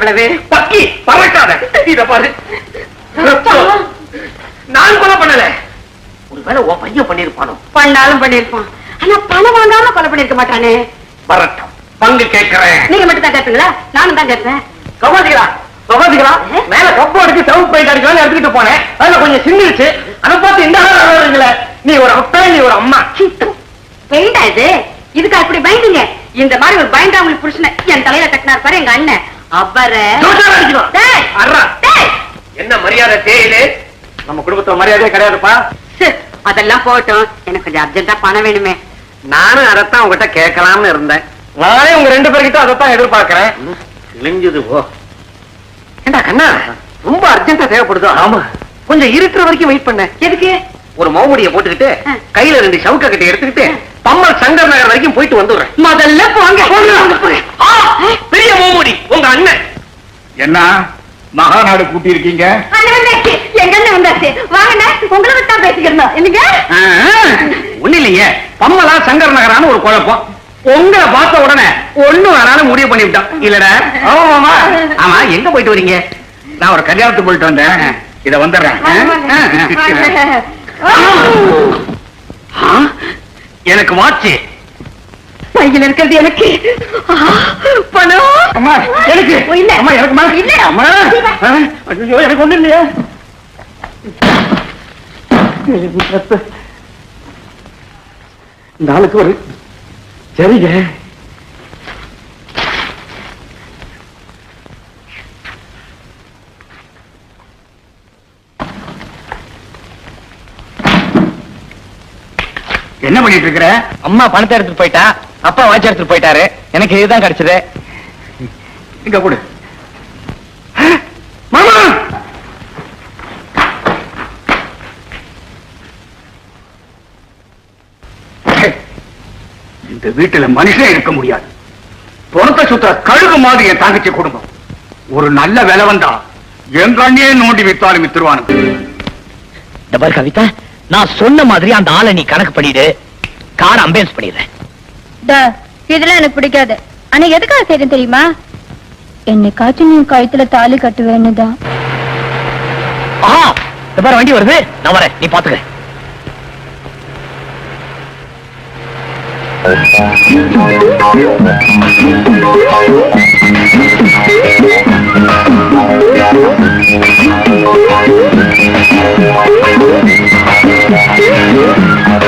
எவ்வளவு? பக்கி பறக்காத. இத பாரு. நான் கொலை பண்ணல. ஒருவேளை உன் பையன் பண்ணிருப்பானோ பண்ணாலும் பண்ணிருப்பான் ஆனா பணம் வாங்காம கொலை பண்ணிருக்க மாட்டானே. வரட்டும். பங்கு கேட்கிறேன். நீங்க மட்டும் தான் கேட்பீங்களா? நானும் தான் கேட்பேன். சகோதரிகளா? சகோதரிகளா? மேல கப்பு அடிச்சு சவுண்ட் பெயிண்ட் அடிக்கலாம்னு எடுத்துக்கிட்டு போனேன். அதுல கொஞ்சம் சிந்திருச்சு அதை பார்த்து இந்த ஆளுங்கள நீ ஒரு அப்பா நீ ஒரு அம்மா. பெயிண்டா இது? இதுக்கு அப்படி பயந்துங்க இந்த மாதிரி ஒரு பயந்தா உங்களுக்கு புருஷனை என் தலையில கட்டினார் பாரு எங்க அண்ணன். அவரை. என்ன மரியாதை தேயிலே? நம்ம குடும்பத்துல மரியாதையே கிடையாதுப்பா. சு, அதெல்லாம் போகட்டும். எனக்கு கொஞ்சம் அர்ஜென்ட்டா பணம் வேணுமே. நானும் அதைத்தான் உங்ககிட்ட கேட்கலாம்னு இருந்தேன். நானே உங்க ரெண்டு பேர்கிட்ட அதைத்தான் எதிர்பார்க்கிறேன். கிழிஞ்சது போ. ஏண்டா கண்ணா ரொம்ப அர்ஜென்ட்டா தேவைப்படுதோ? ஆமா. கொஞ்சம் இருக்கிற வரைக்கும் வெயிட் பண்ண. எதுக்கு? ஒரு மோமுடிய போட்டுக்கிட்டு. கையில ரெண்டு சவுக்க கட்டி எடுத்துக்கிட்டு பம்மல் சங்கர் நகர் வரைக்கும் போயிட்டு வந்துடுறேன். முதல்ல போங்க. ஆ, பெரிய மோமுடி உங்க அண்ணன். என்ன? மகாநாடு கூட்டி இருக்கீங்க அண்ணன் வந்தாச்சு. எங்க அண்ணன் வந்தாச்சு வாங்கண்ணே உங்களை விட்டு பேசிக்கிறோம் இல்லைங்க ஒண்ணு இல்லையே பம்மலா சங்கர் நகரான ஒரு குழப்பம். உங்களை பார்த்த உடனே ஒண்ணு வேணாலும் முடிவு பண்ணிவிட்டோம் இல்லடா. ஆமா ஆமா. எங்க போயிட்டு வரீங்க? நான் ஒரு கல்யாணத்துக்கு போயிட்டு வந்தேன். இத வந்துடுறேன். எனக்கு வாட்சி. பையில இருக்கிறது எனக்கு. பணம். அம்மா எனக்கு. இல்ல. அம்மா எனக்குமா இல்ல. அம்மா. ஐயோ எனக்கு ஒண்ணு இல்லையா? இந்த ஆளுக்கு ஒரு சரிங்க பண்ணிட்டு இருக்கிற. அம்மா பணத்தை எடுத்துட்டு போயிட்டா அப்பா வாட்ச் எடுத்துட்டு போயிட்டாரு. எனக்கு இதுதான் கிடைச்சது. இங்க கொடு. மாமா! இந்த வீட்டுல மனுஷன் இருக்க முடியாது. புறத்தை சுத்த கழுகு மாதிரி என் தங்கச்சி குடும்பம். ஒரு நல்ல விலை வந்தா என் கண்ணியே நோண்டி வித்தாலும் பாரு கவிதா நான் சொன்ன மாதிரி அந்த ஆளை நீ கணக்கு பண்ணிடு. கார் அம்பேன்ஸ் பண்ணிடுறேன். இதெல்லாம் எனக்கு பிடிக்காது. ஆனா எதுக்காக செய்யறேன் தெரியுமா? என்னைக்காச்சும் நீ கழுத்துல தாலி கட்டுவேன்னு தான். ஆஹா இந்த பாரு வண்டி வருது. நான் வரேன் நீ பாத்துக்க.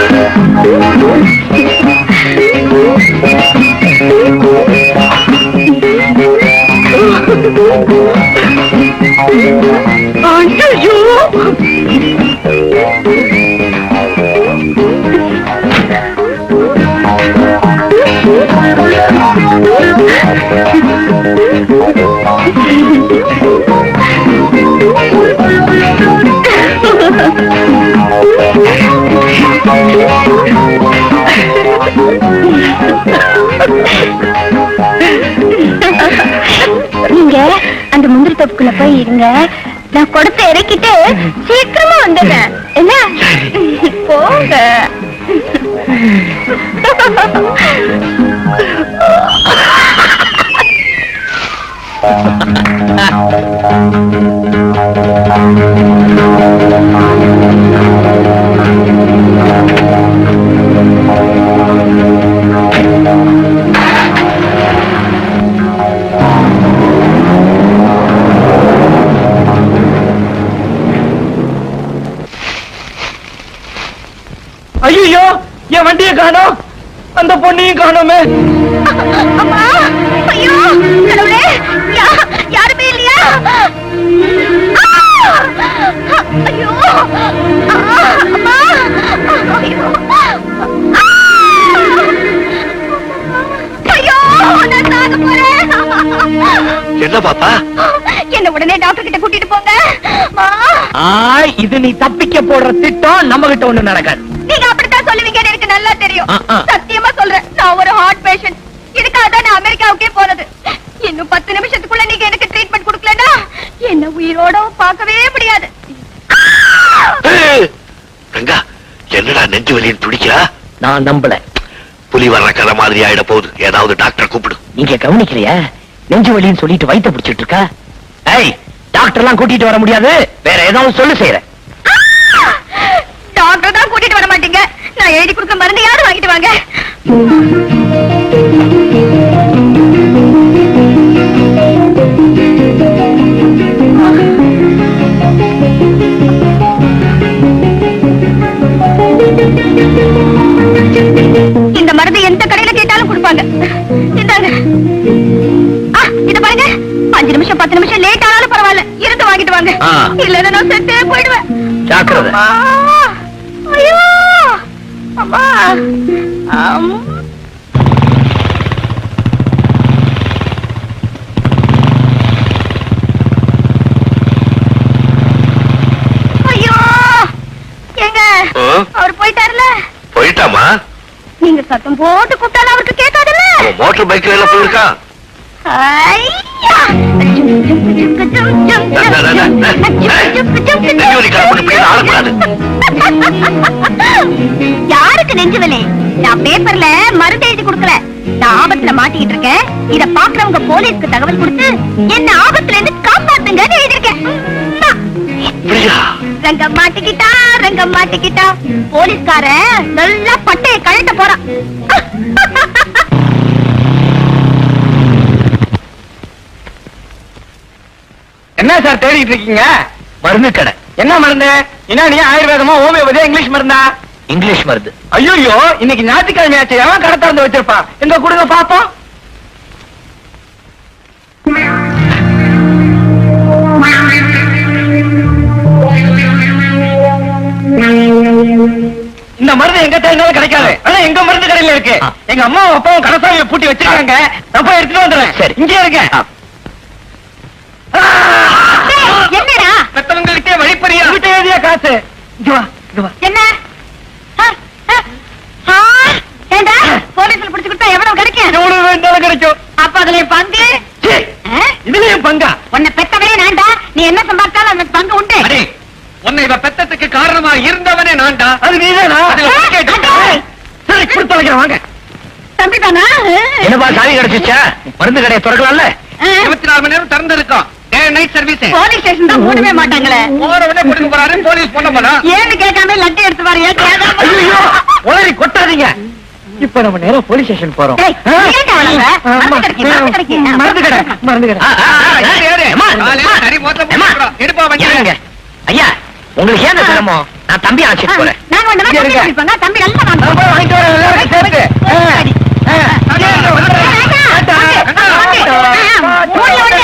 நீங்க வீட்டுக்குள்ள போய் இருங்க. நான் கொடுத்து இறக்கிட்டு சீக்கிரமா வந்துடுறேன். அந்த பொண்ணையும் காணோமே. அம்மா ஐயோ கடவுளே யாருமே இல்லையா! ஐயோ! அம்மா என்ன பாப்பா? என்ன உடனே டாக்டர் கிட்ட கூட்டிட்டு போங்க. இது நீ தப்பிக்க போடுற திட்டம் நம்ம கிட்ட ஒண்ணு நடக்காது. ஆ. சத்தியமா சொல்றேன் நான் ஒரு ஹார்ட் பேஷண்ட் இதுக்காக தான் நான் அமெரிக்காவுக்கே போனது. இன்னும் பத்து நிமிஷத்துக்குள்ள நீங்க எனக்கு ட்ரீட்மெண்ட் கொடுக்கலன்னா என்ன உயிரோட பார்க்கவே முடியாது. ரங்கா என்னடா நெஞ்சு வலின்னு துடிக்கிறா? நான் நம்பல. புலி வர்ற கதை மாதிரி ஆயிட போகுது. ஏதாவது டாக்டர் கூப்பிடு. நீங்க கவனிக்கலையா? நெஞ்சு வலின்னு சொல்லிட்டு வயித்த பிடிச்சிட்டு இருக்கா? ஏய் டாக்டர் எல்லாம் கூட்டிட்டு வர முடியாது. வேற ஏதாவது சொல்லு செய்யறேன் டாக்டர் தான் கூட்டிட்டு வர மாட்டீங்க நான் எழுதி கொடுக்க மருந்து யாரும் வாங்கிட்டு வாங்க? இந்த மருந்து எந்த கடையில கேட்டாலும் கொடுப்பாங்க. இந்தாங்க. இத பாருங்க. அஞ்சு நிமிஷம் பத்து நிமிஷம் லேட் ஆனாலும் பரவாயில்ல. இருந்து வாங்கிட்டு வாங்க. ஆ. இல்லன்னா நான் செத்தே போயிடுவேன். அம். ஐயோ! ஏங்க ஓ, அவர் போயிட்டாருல? போயிட்டாமா? நீங்க சத்தம் போட்டு கூப்பிட்டாலும் அவருக்கு கேட்காதுல்ல? மோட்டர் பைக்ல எல்லாம் போயிருக்கான். யாருக்கு நெஞ்சு வலி? நான் பேப்பர்ல மருந்து எழுதி கொடுக்கல. நான் ஆபத்துல மாட்டிக்கிட்டு இருக்கேன். இத பாக்குறவங்க போலீஸ்க்கு தகவல் கொடுத்து என்ன ஆபத்துல இருந்து காப்பாத்துங்கன்னு எழுதிருக்கேன் ரங்கம் மாட்டிக்கிட்டா ரங்கம் மாட்டிக்கிட்டா. போலீஸ்காரன் நல்லா பட்டைய கழட்ட போறான். என்ன சார் தேடிட்டு இருக்கீங்க? மருந்து கடை. என்ன மருந்து? என்ன நீ ஆயுர்வேதமா ஹோமியோபதியா இங்கிலீஷ் மருந்தா? இங்கிலீஷ் மருந்து. ஐயோ இன்னைக்கு ஞாயிற்றுக்கிழமை ஆச்சு. எவன் கடை திறந்து வச்சிருப்பான் எங்க கொடுங்க பாப்போம். இந்த மருந்து எங்க தேடினாலும் கிடைக்காது. ஆனா எங்க மருந்து கடையில இருக்கு. எங்க அம்மாவும் அப்பாவும் கடைசாமியை பூட்டி வச்சிருக்காங்க. நான் போய் எடுத்துட்டு வந்துடுறேன். சரி. இங்கே இருக்க என்னடா? மத்தவங்ககிட்டே வழிப்பறியா? விட்டு எழுதிய காசு. இங்க வா இங்க வா. என்ன? ஏண்டா? போலீஸ்ல பிடிச்சு கொடுத்தா எவ்வளவு கிடைக்கும்? எவ்வளவு வேண்டாலும் கிடைக்கும். அப்ப அதுல பங்கு? இதுலயும் பங்கா? உன்னை பெத்தவனே நான்டா. நீ என்ன சம்பாதிச்சாலும் அந்த பங்கு உண்டு. அடே உன்னை இவ பெத்தத்துக்கு காரணமா இருந்தவனே நான்டா. அது நீதானா. சரி கொடுத்து வாங்க. தம்பி தானா என்னப்பா சாவி கிடைச்சிச்சா? மருந்து கடையை திறக்கலாம்ல? இருபத்தி நாலு மணி நேரம் திறந்து இருக்கோம் day night service police station தான் மூடவே மாட்டாங்களே. போற உடனே கொடுக்க போறாரு போலீஸ் பண்ண போறா ஏன்னு கேட்காம லட்டு எடுத்து வர ஐயோ உளறி கொட்டாதீங்க. இப்ப நம்ம நேரம் போலீஸ் ஸ்டேஷன் போறோம். டேய், ஆ? ஏன்டா வளர்ற? ஆமா. மருந்து கடை கடை. ஐயா உங்களுக்கு ஏன் சிரமம்? நான் தம்பி அழைச்சிட்டு போறேன். நாங்க வந்தா இங்க தம்பி நல்லா வாங்கிட்டு வரேன் சேர்த்து ஆ, ஆ. அடே, இங்க இருங்க, அடே, வந்துடுறேன். வேண்டாம், டாட்டா. வாங்க, வாங்க. ஆ, மூணுல ஒண்ணு, மூணுல ஒண்ணு. டேய்,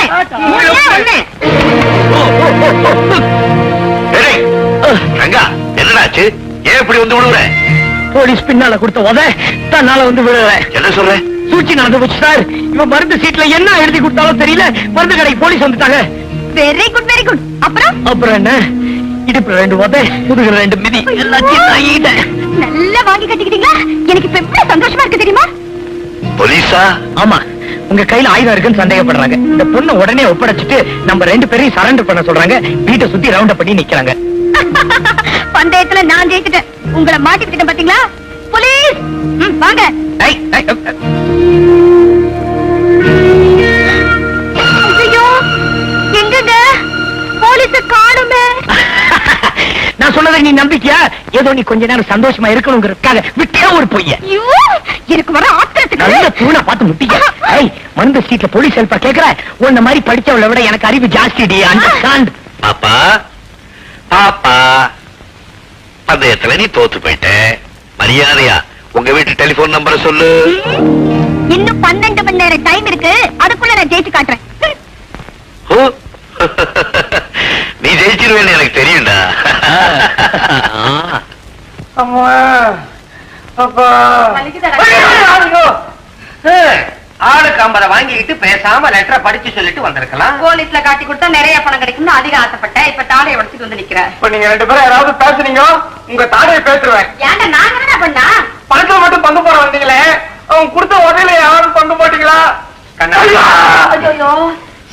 ரங்கா என்னடாச்சு? ஏன் இப்படி வந்து விடுற போலீஸ் பின்னால கொடுத்த உத தன்னால வந்து விடுறேன் என்ன சொல்ற? சூழ்ச்சி நடந்து போச்சு சார். இவன் மருந்து சீட்ல என்ன எழுதி கொடுத்தாலும் தெரியல. மருந்து கடைக்கு போலீஸ் வந்துட்டாங்க. வெரி குட் வெரி குட் அப்புறம்? அப்புறம் என்ன? இடுப்புல ரெண்டு உத முதுகுல ரெண்டு மிதி. நல்லா வாங்கி கட்டிக்கிட்டீங்களா? எனக்கு இப்ப சந்தோஷமா இருக்கு தெரியுமா? போலீஸா? ஆமா. உங்க கையில ஆயுதம் இருக்குன்னு சந்தேகப்படுறாங்க. இந்த பொண்ணை உடனே ஒப்படைச்சிட்டு நம்ம ரெண்டு பேரையும் சரண்டர் பண்ண சொல்றாங்க. வீட்டை சுத்தி ரவுண்ட் பண்ணி நிக்கிறாங்க. பந்தயத்துல நான் ஜெயிச்சுட்டேன். உங்களை மாட்டிக்கிட்டேன் பாத்தீங்களா? போலீஸ்! வாங்க. நான் சொன்னதை நீ நம்பிக்கையா? ஏதோ நீ கொஞ்ச நேரம் சந்தோஷமா இருக்கணுங்கிறதுக்காக விட்டே ஒரு பொய்ய. எனக்கு வர ஆத்திரத்துக்கு. நல்ல தூணா பார்த்து முட்டிக்க. ஐய் மருந்து சீட்ல போலீஸ் ஹெல்ப்பா கேக்குற? உன்ன மாதிரி படிச்சவளை விட எனக்கு அறிவு ஜாஸ்தி டி அண்டர்ஸ்டாண்ட் பாப்பா பாப்பா பந்தயத்துல நீ தோத்து போயிட்ட. மரியாதையா உங்க வீட்டு டெலிபோன் நம்பரை சொல்லு. இன்னும் பன்னெண்டு மணி நேரம் டைம் இருக்கு. அதுக்குள்ள நான் ஜெயிச்சு காட்டுறேன். நீ ஜெயிச்சிருவேன்னு எனக்கு தெரியும்டா. அம்மா அப்பா. ஆளுக்கு ஐம்பதை வாங்கிக்கிட்டு பேசாம லெட்டரை படிச்சு சொல்லிட்டு வந்திருக்கலாம். போலீஸ்ல காட்டி கொடுத்தா நிறைய பணம் கிடைக்கும்னு அதிக ஆசைப்பட்டேன். இப்ப தாடையை உடைச்சிட்டு வந்து நிக்கிறேன். இப்ப நீங்க ரெண்டு பேரும் யாராவது பேசுனீங்க உங்க தாடையை பேசுருவேன் ஏன்டா நாங்க என்ன பண்ணா? பணத்துல மட்டும் பங்கு போட வந்தீங்களே அவங்க கொடுத்த உதவியில யாராவது பங்கு போட்டீங்களா? ஐயோ.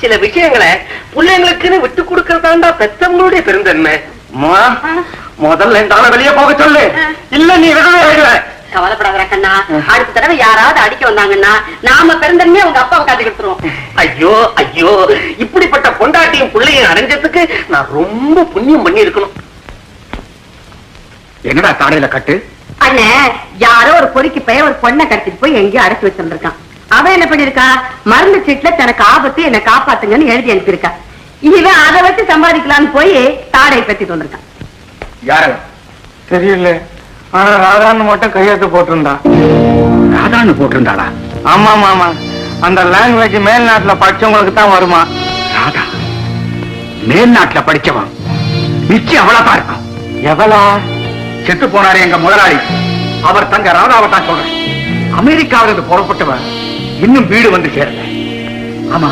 சில விஷயங்களை பிள்ளைங்களுக்குன்னு விட்டு கொடுக்கறதாண்டா பெத்தவங்களுடைய பெருந்தன்மை. முதல்ல இந்த ஆளை வெளியே போக சொல்லு. இல்ல நீ ஆயிடுவ கவலைப்படாத கண்ணா. அடுத்த தடவை யாராவது அடிக்க வந்தாங்கன்னா நாம பிறந்தனே உங்க அப்பாவை காட்டி கொடுத்துருவோம். ஐயோ ஐயோ. இப்படிப்பட்ட பொண்டாட்டியும் பிள்ளையும் அடைஞ்சதுக்கு நான் ரொம்ப புண்ணியம் பண்ணி இருக்கணும் என்னடா தாடையில கட்டு? அண்ணே யாரோ ஒரு பொறுக்கி பையன் ஒரு பொண்ணை கடத்திட்டு போய் எங்கேயோ அடைச்சு வச்சிருந்திருக்கான். அவன் என்ன பண்ணிருக்கா? மருந்து சீட்டுல தனக்கு ஆபத்து என்ன காப்பாத்துங்கன்னு எழுதி அனுப்பியிருக்கா. இவன் அதை வச்சு சம்பாதிக்கலாம்னு போய் தாடை பத்தி வந்திருக்கான் யாரு? தெரியல. ஆனா ராதான்னு மட்டும் கையெழுத்து போட்டிருந்தா. ராதான்னு போட்டிருந்தாளா? ஆமா ஆமா அந்த லாங்குவேஜ் மேல்நாட்டுல படிச்சவங்களுக்கு தான் வருமா? ராதா மேல்நாட்டுல படிச்சவன் நிச்சயம் அவளா இருக்கும் எவளா? செத்து போனாரு எங்க முதலாளி. அவர் தங்க ராதாவை தான் சொல்றேன். அமெரிக்காவிலிருந்து புறப்பட்டவன் இன்னும் வீடு வந்து சேரல. ஆமா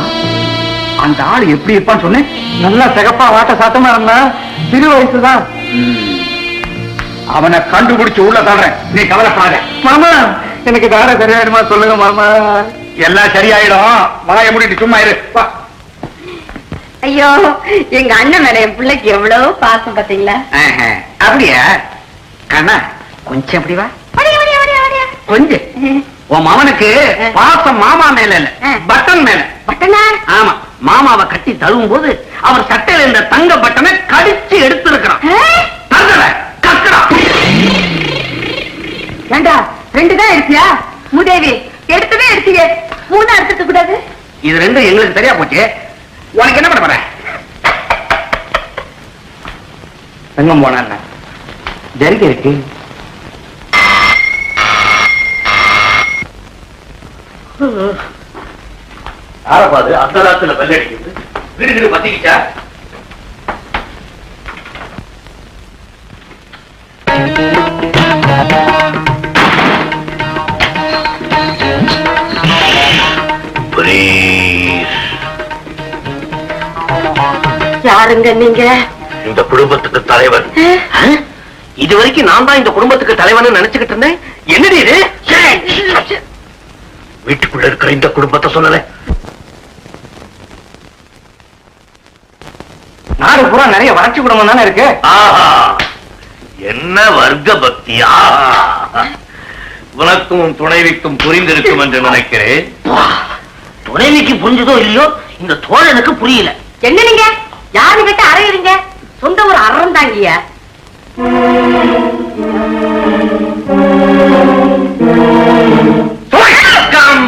அந்த ஆள் எப்படி இருப்பான்னு சொன்னேன். நல்லா சிகப்பா வாட்ட சாத்தமா இருந்தா சிறு வயசுதான். அவனை கண்டுபிடிச்சு உள்ள தள்ளுறேன். நீ கவலைப்படாத. மாமா எனக்கு தார சரியாயிடுமா சொல்லுங்க மாமா. எல்லாம் சரியாயிடும். வாய மூடிட்டு சும்மா இரு. ஐயோ எங்க அண்ணன் மேல என் பிள்ளைக்கு எவ்வளவு பாசம் பாத்தீங்களா? ஆஹா, அப்படியா? கண்ணா கொஞ்சம் அப்படி வா. வடியா, வடியா, வடியா, வடியா. கொஞ்சம். உன் மவனுக்கு பாசம் மாமா மேல இல்ல. பட்டன் மேல. பட்டனா ஆமா மாமாவை கட்டி தழுவும் போது அவர் சட்டையில இந்த தங்க பட்டனை கடிச்சு எடுத்திருக்கிறான். தங்கல கக்கடா. ஏண்டா ரெண்டு தான் எடுத்தியா? மூதேவி எடுத்ததே எடுத்தீங்க. மூணா எடுத்துக்க கூடாது. இது ரெண்டும் எங்களுக்கு சரியா போச்சு? உனக்கு என்ன பண்ண போற? எங்க போன ஜரிக்க இருக்கு. ஆரப்பாது அந்த ராத்துல பல்ல அடிக்குது வீடு வீடு பத்திக்கிச்சா Please. யாருங்க நீங்க? இந்த குடும்பத்துக்கு தலைவன் இது வரைக்கும் நான் தான் இந்த குடும்பத்துக்கு தலைவன் நினைச்சுக்கிட்டு இருந்தேன். என்னடி இது? வீட்டுக்குள்ள இருக்கிற இந்த குடும்பத்தை சொல்லல. நாடு பூரா நிறைய வறட்சி குடும்பம் தானே இருக்கு? ஆஹா. என்ன வர்க்க பக்தியா? உனக்கும் உன் துணைவிக்கும் புரிந்திருக்கும் என்று நினைக்கிறேன். துணைவிக்கு புரிஞ்சதோ இல்லையோ இந்த தோழனுக்கு புரியல. என்ன நீங்க? யாரு கிட்ட அறையுறீங்க? சொந்த ஒரு அறம் தாங்கிய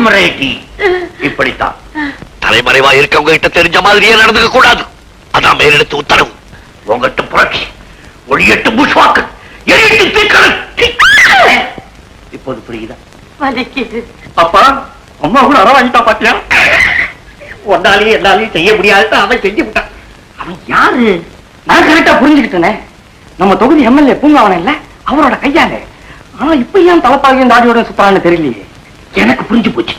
காம்ரேட்டி. இப்படித்தான். தலைமறைவா இருக்கவங்க கிட்ட தெரிஞ்ச மாதிரியே நடந்துக்க கூடாது. அதான் மேலெடுத்து உத்தரவு. உங்ககிட்ட புரட்சி ஒளியட்டு புஷ்வாக்கு எரியட்டு தீக்கணு இப்போது புரியுதா? அப்பா அம்மா கூட அற வாங்கிட்டா பாத்தியா? ஒன்னாலையும் எல்லாரையும் செய்ய முடியாது அவன் செஞ்சு விட்டான். அவன் யாரு? நான் கரெக்டா புரிஞ்சுக்கிட்டேனே. நம்ம தொகுதி எம்எல்ஏ பூங்காவன இல்ல? அவரோட கையால ஆனா இப்ப ஏன் தலைப்பாகையும் தாடியோட சுத்தான்னு தெரியலையே? எனக்கு புரிஞ்சு போச்சு.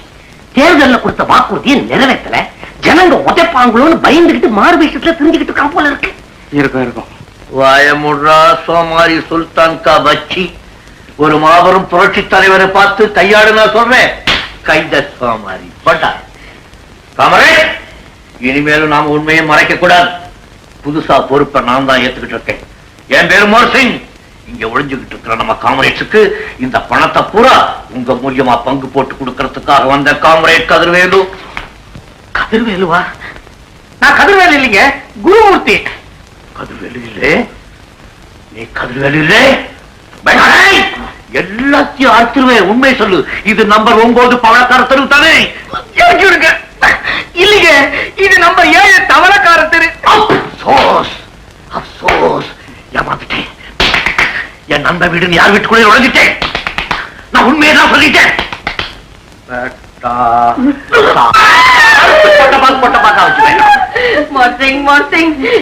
தேர்தல்ல கொடுத்த வாக்குறுதியை நிறைவேற்றல. ஜனங்க உதைப்பாங்களோன்னு பயந்துகிட்டு மாறு விஷயத்துல தெரிஞ்சுக்கிட்டு இருக்கா போல இருக்கு. இருக்கும் இருக்கும். வாயமுடா சோமாரி சுல்தான் கா பச்சி. ஒரு மாபெரும் புரட்சி தலைவரை பார்த்து கையாடு நான் சொல்றேன். கைத சோமாரி பட்டா. கமரே இனிமேலும் நாம உண்மையை மறைக்க கூடாது புதுசா பொறுப்பை நான் தான் ஏத்துக்கிட்டு இருக்கேன். என் பேர் மோர் சிங். இங்க ஒளிஞ்சுகிட்டு இருக்கிற நம்ம காமரேட்ஸுக்கு இந்த பணத்தை பூரா உங்க மூலியமா பங்கு போட்டு கொடுக்கறதுக்காக வந்த காமரேட் கதிர்வேலு. கதிர்வேலுவா? நான் கதிர்வேலு இல்லைங்க குருமூர்த்தி. கதிர்வேலு இல்லே. நீ கதிர்வேலு இல்லே. எல்லாத்தையும் அறுத்துருவேன் உண்மை சொல்லு. இது நம்பர் ஒன்பது பவளக்கார தெரு தானே? இல்லைங்க இது நம்ம ஏழு தவளக்கார தெரு. அப்சோஸ் அப்சோஸ். ஏமாந்துட்டேன் என் நண்பன் வீடு யார் வீட்டுக்குள்ளே உழைஞ்சிட்டேன் நான் உண்மையை தான் சொல்லிட்டேன்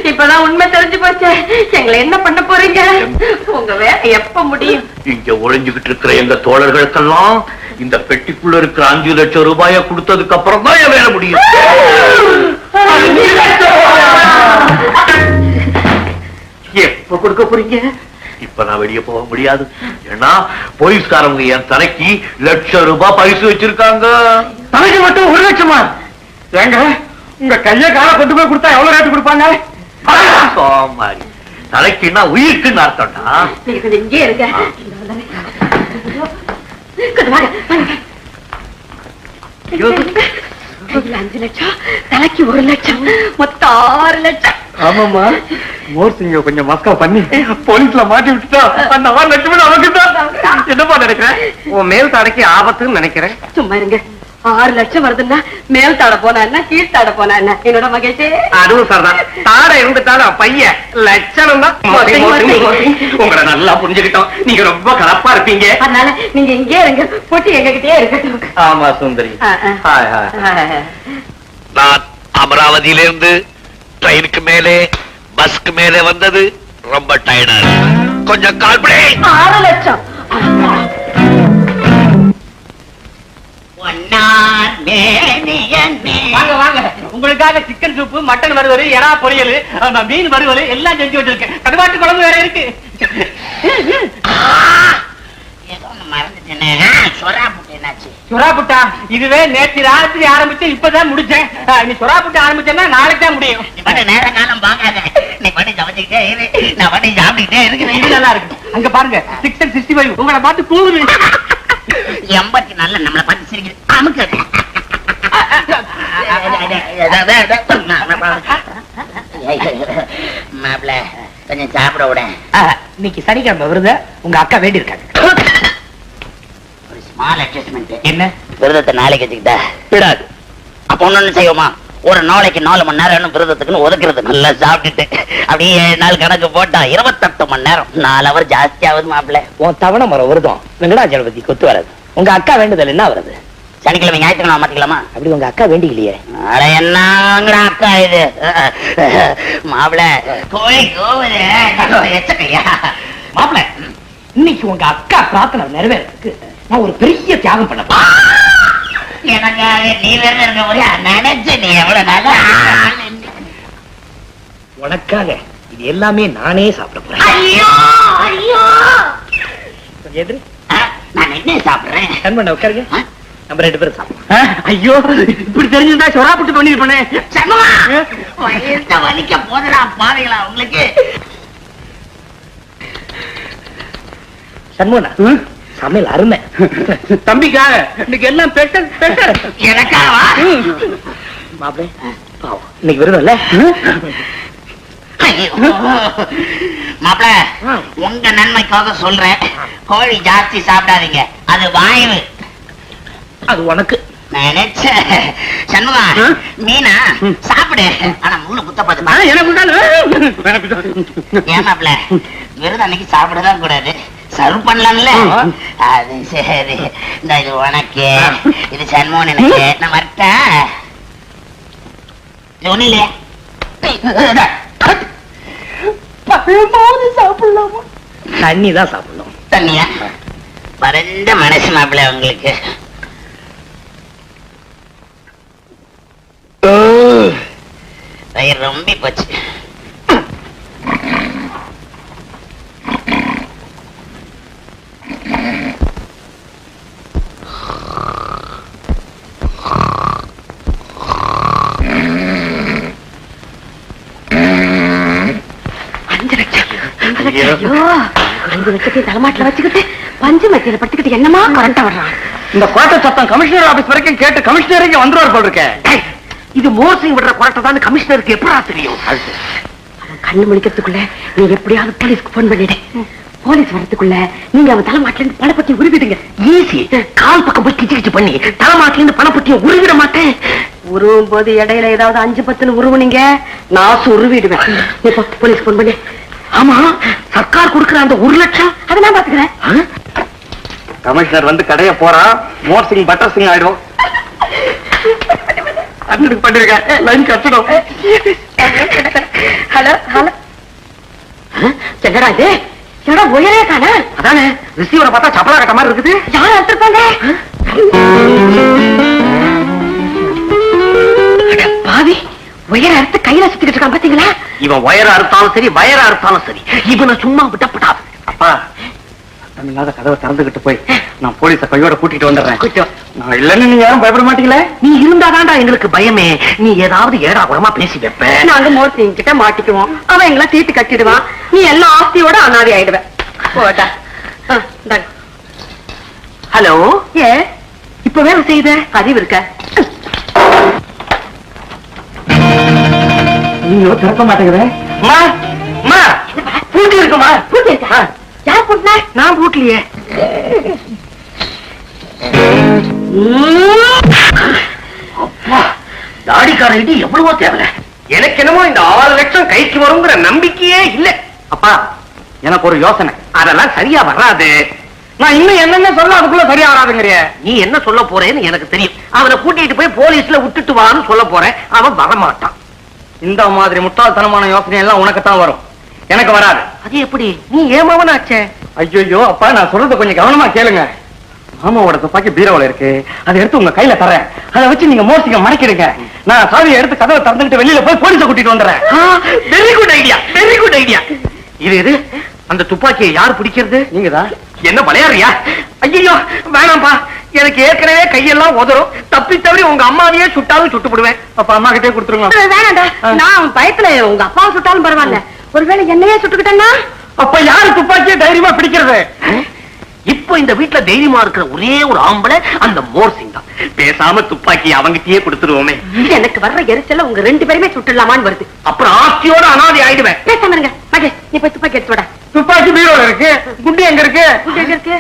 இப்பதான் உண்மை தெரிஞ்சு போச்சு. எங்களை என்ன பண்ண போறீங்க? உங்க வேலை எப்ப முடியும்? இங்க ஒளிஞ்சுகிட்டு இருக்கிற எங்க தோழர்களுக்கெல்லாம் இந்த பெட்டிக்குள்ள இருக்கிற அஞ்சு லட்சம் ரூபாய கொடுத்ததுக்கு அப்புறம் தான் என் வேலை முடியும். எப்ப கொடுக்க போறீங்க? இப்ப நான் வெளியே போக முடியாது. ஏன்னா போலீஸ்காரங்க என் தலைக்கு லட்சம் ரூபாய் பரிசு வச்சிருக்காங்க. தலைக்கு மட்டும் ஒரு லட்சமா? ஏங்க உங்க கைய கால கொண்டு போய் கொடுத்தா எவ்வளவு ரேட்டு கொடுப்பாங்க? சோமாரி. தலைக்குன்னா உயிருக்குன்னு அர்த்தம்டா. இங்கே வாங்க கையில அஞ்சு லட்சம் தலைக்கு ஒரு லட்சம் மொத்தம் ஆறு லட்சம். ஆமாமா மோர் சிங்க கொஞ்சம் மஸ்கா பண்ணி. போலீஸ்ல மாட்டி விட்டுட்டா அந்த ஆறு லட்சம் நமக்கு தான் என்னப்பா நினைக்கிறேன் உன் மேல் தடைக்கு ஆபத்துன்னு நினைக்கிறேன். சும்மா இருங்க. ஆறு லட்சம் வருதுன்னா மேல் தாட போனா என்ன கீழ் தாட போனா என்ன? என்னோட மகேஷே. அதுவும் சரிதான். தாடை இருந்துட்டாலும் பையன் லட்சணம் தான். உங்களை நல்லா புரிஞ்சுக்கிட்டோம். நீங்க ரொம்ப கலப்பா இருப்பீங்க. அதனால நீங்க இங்கே இருங்க. பொட்டி எங்ககிட்டயே இருக்கட்டும் ஆமா சுந்தரி. நான் அமராவதியிலிருந்து ட்ரெயினுக்கு மேலே பஸ்க்கு மேலே வந்தது ரொம்ப டயர்டா கொஞ்சம் கால் ஆறு லட்சம். வாங்க வாங்க. உங்களுக்காக சிக்கன் சூப்பு மட்டன் வறுவல் எறா பொரியல் மீன் வறுவல் எல்லாம் செஞ்சு வச்சிருக்கேன். கடுவாட்டு குழம்பு வேற இருக்கு. ஏதோ ஒண்ணு மறந்துட்டேனே. சொரா புட்டு என்னாச்சு? சுறா புட்டா இதுவே நேற்று ராத்திரி ஆரம்பிச்சு இப்பதான் முடிச்சேன். நீ சுறா புட்டு ஆரம்பிச்சேன்னா நாளைக்கு தான் முடியும். நேர காலம் பார்க்காத. நீ பாட்டு சமைச்சுக்கிட்டே இரு. நான் பாட்டு சாப்பிட்டுக்கிட்டே இருக்கிறேன். நல்லா அங்க பாருங்க சிக்ஸ் சிக்ஸ்டி ஃபைவ் உங்களை பார்த்து கூவுது எண்பத்தி நாலுல நம்மளை பார்த்து சிரிக்குது. அமுக்கு. மாப்பிள்ள கொஞ்சம் சாப்பிட விட. இன்னைக்கு சனிக்கிழமை வருத உங்க அக்கா வேண்டி இருக்காங்க ஒரு ஸ்மால் அட்ஜஸ்ட்மெண்ட் என்ன? விரதத்தை நாளைக்கு வச்சுக்கிட்டா. விடாது. அப்ப ஒண்ணு செய்வோமா? ஒரு நாளைக்கு நாலு மணி நேரம் விரதத்துக்குன்னு ஒதுக்குறது. நல்லா சாப்பிட்டுட்டு அப்படியே நாள் கணக்கு போட்டா இருபத்தெட்டு மணி நேரம். நாலு அவர் ஜாஸ்தி ஆகுது மாப்பிள்ள. உன் தவணை மரம் வருதம். வெங்கடாச்சலபதி கொத்து வராது. உங்க அக்கா வேண்டுதல் என்ன வருது? சனிக்கிழமை ஞாயிற்றுக்கிழமை மாத்திக்கலாமா? அப்படி உங்க அக்கா வேண்டிக்கலையே. அட என்னங்கடா அக்கா இது. மாப்பிள கோழி கோவுது மாப்பிள இன்னைக்கு உங்க அக்கா பிரார்த்தனை நிறைவேறதுக்கு நான் ஒரு பெரிய தியாகம் பண்ண போறேன். எனக்காக நீ வேற இருக்க போறியா நினைச்சு நீ எவ்வளவு நல்லா உனக்காக இது எல்லாமே நானே சாப்பிட போறேன். ஐயோ ஐயோ! கொஞ்சம் எதிரு? ஆ, நான் என்ன சாப்பிடுறேன்? கண் பண்ண உட்காருங்க? நம்ம ரெண்டு பேரும் சாப்பிடுவோம். ஐயோ இப்படி தெரிஞ்சிருந்தா சுறா புட்டு பண்ணிருப்பேனே வயிற்ற வலிக்க போதுடா பாருங்களா உங்களுக்கு. சண்முகனா சமையல் அருமை. தம்பிக்காக இன்னைக்கு எல்லாம் பெட்டர் பெட்டர் எனக்காவா மாப்பிள பாவம். இன்னைக்கு விருதம் இல்ல ஐயோ. மாப்பிள உங்க நன்மைக்காக சொல்றேன். கோழி ஜாஸ்தி சாப்பிடாதீங்க. அது வாய்வு. அது உனக்கு. நினைச்சேன் சண்முகா மீனா சாப்பிடு. ஆனா முள்ளு குத்த பார்த்து எனக்கு ஏன் மாப்பிள விருது அன்னைக்கு சாப்பிடதான் கூடாது. சர்வ் பண்ணலாம்ல? அது சரி. இந்த இது உனக்கு. இது சண்முகன் எனக்கு. நான் வரட்டேன் இது ஒண்ணு இல்லையா. தண்ணி தான் சாப்பிடணும். தண்ணியா? பரந்த மனசு மாப்பிள உங்களுக்கு வயிறு ரொம்ப போச்சு அஞ்சு லட்சம் அஞ்சு லட்சம் ஐயோ லட்சத்தையும் தலைமாட்டில வச்சுக்கிட்டு பஞ்சு மத்தியில படுத்துக்கிட்டு என்னமா கரண்ட வர்றான் இந்த கோட்டை சத்தம் கமிஷனர் ஆபீஸ் வரைக்கும் கேட்டு கமிஷனருக்கு வந்துருவார் போல் இருக்கேன் இது மோசிங் விடுற குரட்டை தான் கமிஷனருக்கு எப்படா தெரியும்? அவன் கண்ணு முழிக்கிறதுக்குள்ள நீ எப்படியாவது போலீஸ்க்கு போன் பண்ணிடு. போலீஸ் வரதுக்குள்ள நீங்க அவன் தலைமாட்டில இருந்து பணப்பட்டி உருவிடுங்க. ஈஸி கால் பக்கம் போய் கிச்சு கிச்சு பண்ணி. தலைமாட்டில இருந்து பணப்பட்டியை உருவிட மாட்டேன். உருவும் போது இடையில ஏதாவது அஞ்சு பத்துன்னு உருவுனீங்க நான் உருவிடுவேன் போலீஸ் போன் பண்ணி. ஆமா. சர்க்கார் கொடுக்கிற அந்த ஒரு லட்சம்? அதை நான் பாத்துக்கிறேன் கமிஷனர் வந்து கடைய போறான் மோர் சிங் பட்டர் சிங் ஆயிடும் அண்ணனுக்கு பண்ணிருக்கேன். லைன் கட்டணும். Hello hello. என்னடா இது? என்னடா உயரே காண? அதானே ரிசீவரை பார்த்தா சப்பலா கட்ட மாதிரி இருக்குது. யார் எடுத்திருப்பாங்க பாவி. உயர அறுத்து கையில சுத்திக்கிட்டு இருக்கான் பாத்தீங்களா? இவன் வயர அறுத்தாலும் சரி வயர அறுத்தாலும் சரி. இவனை சும்மா விட்டப்படாது அப்பா இல்லாத கதவை திறந்துகிட்டு போய் நான் போலீஸ கையோட கூட்டிட்டு வந்துடுறேன். நான் இல்லைன்னு நீங்க யாரும் பயப்பட மாட்டீங்களே? நீ இருந்தாதான்டா எங்களுக்கு பயமே. நீ ஏதாவது ஏடா குடமா பேசி வைப்ப. நாங்க மோர்சிங் கிட்ட மாட்டிக்குவோம். அவன் எங்களை தீட்டு கட்டிடுவான். நீ எல்லா ஆஸ்தியோட அனாதை ஆயிடுவ. போட்டா. ஹலோ? ஏ? இப்ப வேலை செய்த பதிவு இருக்க? நீங்க திறக்க மாட்டேங்கிறேன் மா மா பூட்டி இருக்குமா பூட்டி இருக்கா? யார் கூட்டினா நான் பூட்டலையே. அப்பா தாடிக்காரன் எவ்வளவோ தேவை எனக்கு என்னமோ இந்த ஆறு லட்சம் கைக்கு வருங்கிற நம்பிக்கையே இல்ல. அப்பா எனக்கு ஒரு யோசனை. அதெல்லாம் சரியா வராது. நான் இன்னும் என்னென்ன சொல்ல அதுக்குள்ள சரியா வராதுங்கிறிய நீ என்ன சொல்ல போறேன்னு எனக்கு தெரியும். அவனை கூட்டிட்டு போய் போலீஸ்ல விட்டுட்டு வான்னு சொல்ல போறேன். அவன் வரமாட்டான். இந்த மாதிரி முட்டாள்தனமான யோசனை எல்லாம் உனக்கு தான் வரும். எனக்கு வராது. அது எப்படி? நீ ஏமாவனாச்சே? ஐயோ அப்பா நான் சொல்றத கொஞ்சம் கவனமா கேளுங்க. மாமாவோட துப்பாக்கி பீரோல இருக்கு. அதை எடுத்து உங்க கையில தரேன் அதை வச்சு நீங்க மோசிக்க மடக்கிடுங்க. நான் சாவியை எடுத்து கதவை திறந்துட்டு வெளியில போய் போலீஸ கூட்டிட்டு வந்துடுறேன். Very good idea very good idea இது இது? அந்த துப்பாக்கியை யார் பிடிக்கிறது? நீங்க தான் என்ன விளையாடுறியா ஐயோ வேணாம்ப்பா. எனக்கு ஏற்கனவே கையெல்லாம் உதறும். தப்பி தவறி உங்க அம்மாவையே சுட்டாலும் சுட்டு விடுவேன் அப்ப அம்மா கிட்டே கொடுத்துருங்க வேணாண்டா. நான் பயத்துல உங்க அப்பாவை சுட்டாலும் பரவாயில்ல. ஒருவேளை என்னையே சுட்டுக்கிட்டேன்னா? அப்ப யாரு துப்பாக்கியை தைரியமா பிடிக்கிறது? இப்போ இந்த வீட்டுல தைரியமா இருக்கிற ஒரே ஒரு ஆம்பளை அந்த மோர் சிங் தான். பேசாம துப்பாக்கி அவங்கிட்டயே கொடுத்துருவோமே. எனக்கு வர்ற எரிச்சல உங்க ரெண்டு பேருமே சுட்டுலாமான்னு வருது. அப்புறம் ஆஸ்தியோட அனாதை ஆயிடுவேன். பேசாம இருங்க. மகேஷ் நீ போய் துப்பாக்கி எடுத்து விட. துப்பாக்கி பீரோல இருக்கு. குண்டு எங்க இருக்கு? எங்க இருக்கு?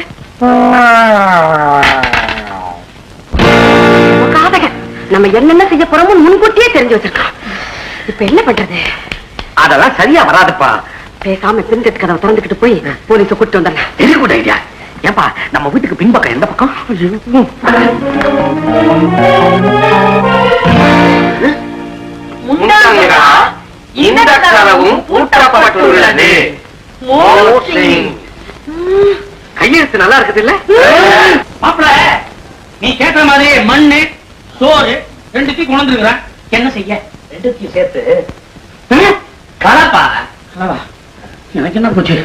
காதகன் நம்ம என்னென்ன செய்ய போறோமோ முன்கூட்டியே தெரிஞ்சு வச்சிருக்கோம் இப்ப என்ன பண்றது? அதெல்லாம் சரியா வராதுப்பா. பேசாம பிரிஞ்சது கதவை திறந்துக்கிட்டு போய் போலீஸ கூட்டு வந்துடலாம் வெரி குட் ஐடியா ஏப்பா நம்ம வீட்டுக்கு பின்பக்கம் எந்த பக்கம்? இந்த கதவும் பூட்டப்பட்டுள்ளது. கையெழுத்து நல்லா இருக்குது இல்ல மாப்பிள நீ கேட்ட மாதிரி மண்ணு சோறு ரெண்டுத்தையும் கொண்டு வந்துருக்கிறேன். என்ன செய்ய? ரெண்டுத்தையும் சேர்த்து. கலப்பா எனக்கு என்ன போச்சு?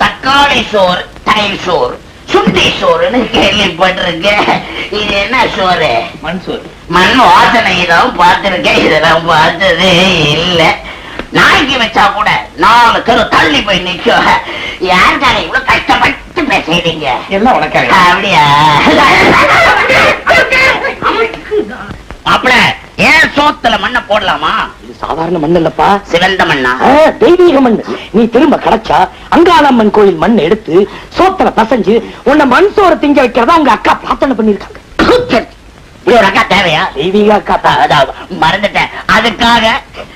தக்காளி சோறு தயிர் சோறு. சுண்டி சோறுன்னு கேள்விப்பட்டிருக்கேன். இது என்ன சோறு? மண் சோறு. மண் வாசனை தான் பார்த்திருக்கேன். இதெல்லாம் பார்த்ததே இல்ல. நாய்க்கு வச்சா கூட நாலு தெரு தள்ளி போய் நிக்கும். யாருக்காக இவ்வளவு கஷ்டப்பட்டு பேசுறீங்க? எல்லாம் உனக்காக அப்படியா? மாப்பிள ஏன் சோத்துல மண்ணை போடலாமா? இது சாதாரண மண் இல்லப்பா சிவந்த மண்ணா? தெய்வீக மண். நீ திரும்ப கிடைச்சா அங்காளம்மன் கோயில் மண் எடுத்து சோத்துல பசஞ்சு உன்னை மண் சோறு திங்க வைக்கிறதா உங்க அக்கா பிரார்த்தனை பண்ணிருக்காங்க ஒரு அக்கா தேவையா? தெய்வீக அக்கா தான் மறந்துட்டேன். அதுக்காக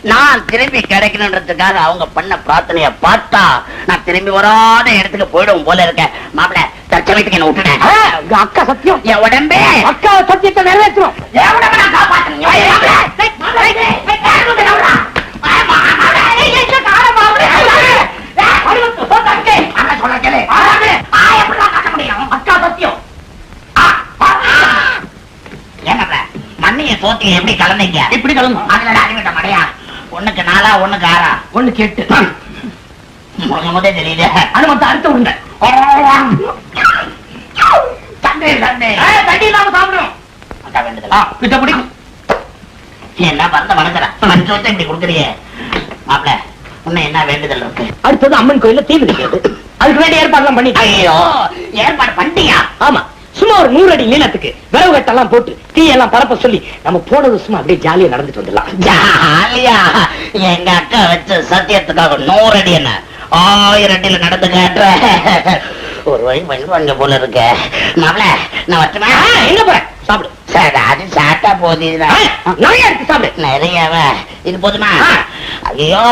நான் திரும்பி கிடைக்கணுன்றதுக்காக அவங்க பண்ண பிரார்த்தனைய பார்த்தா நான் திரும்பி வராத இடத்துக்கு போயிடும் போல இருக்கேன். மாப்பிள தற்சமயத்துக்கு என்ன விட்டுட்டேன் உங்க அக்கா சத்தியம் என் உடம்பே அக்கா சத்தியத்தை நிறைவேற்றுறோம் என் உடம்பை நான் காப்பாத்தணும். ஏய், மாப்பிள, ஏய், மாப்பிள, ஏய், ஏய், ஏய், யாரும் இல்லை, மாப்பிள. ஏய், மா- மாப்பிள, ஏய், ஏய், ஏய், காரை மாப்பிள, ஏய், மாப்பிள. ஏய், அடிவத்து, போட்டு அடிக்க. மாப்பிள, சொல்ல கேளு. மாப்பிள, ஆ, எப்படிடா காட்ட முடியும்? அக்கா சத்தியம். ஆ, ஆ, ஆ. ஏன் மாப்பிள, மண்ணையும் சோத்தையும் எப்படி கலந்தீங்க இப்படி கலந்தோம் அதுல அறிவிட்ட மடையா ஒண்ணுக்கு நாலா ஒண்ணுக்கு ஆறா ஒண்ணு கேட்டு முத முத தெரியல அது மட்டும் அடுத்த உருண்டை என்ன பறந்த மனசுல மஞ்சோத்தை இப்படி கொடுக்குறியே? மாப்பிள உன்ன என்ன வேண்டுதல் இருக்கு? அடுத்தது அம்மன் கோயில்ல தீ மிதிக்கிறது. அதுக்கு வேண்டிய ஏற்பாடுலாம் பண்ணி ஐயோ ஏற்பாடு பண்ணிட்டியா? ஆமா சும்மா ஒரு நூறு அடி நீளத்துக்கு விறகு கட்டெல்லாம் போட்டு தீ எல்லாம் பரப்ப சொல்லி நம்ம போனது சும்மா அப்படியே ஜாலியா நடந்துட்டு வந்துடலாம். ஜாலியா. எங்க அக்கா வச்ச சத்தியத்துக்காக நூறு அடி என்ன? ஆயிரம் அடியில நடந்து காட்டுற ஒரு வழி பண்ணுவாங்க போல இருக்க. மாப்பிள நான் வச்சுமா எங்க சாப்பிடு. சரி அது சாப்பிட்டா போதும் ஆ, நிறைய இருக்கு சாப்பிடு. நிறையவா. இது போதுமா. ஐயோ.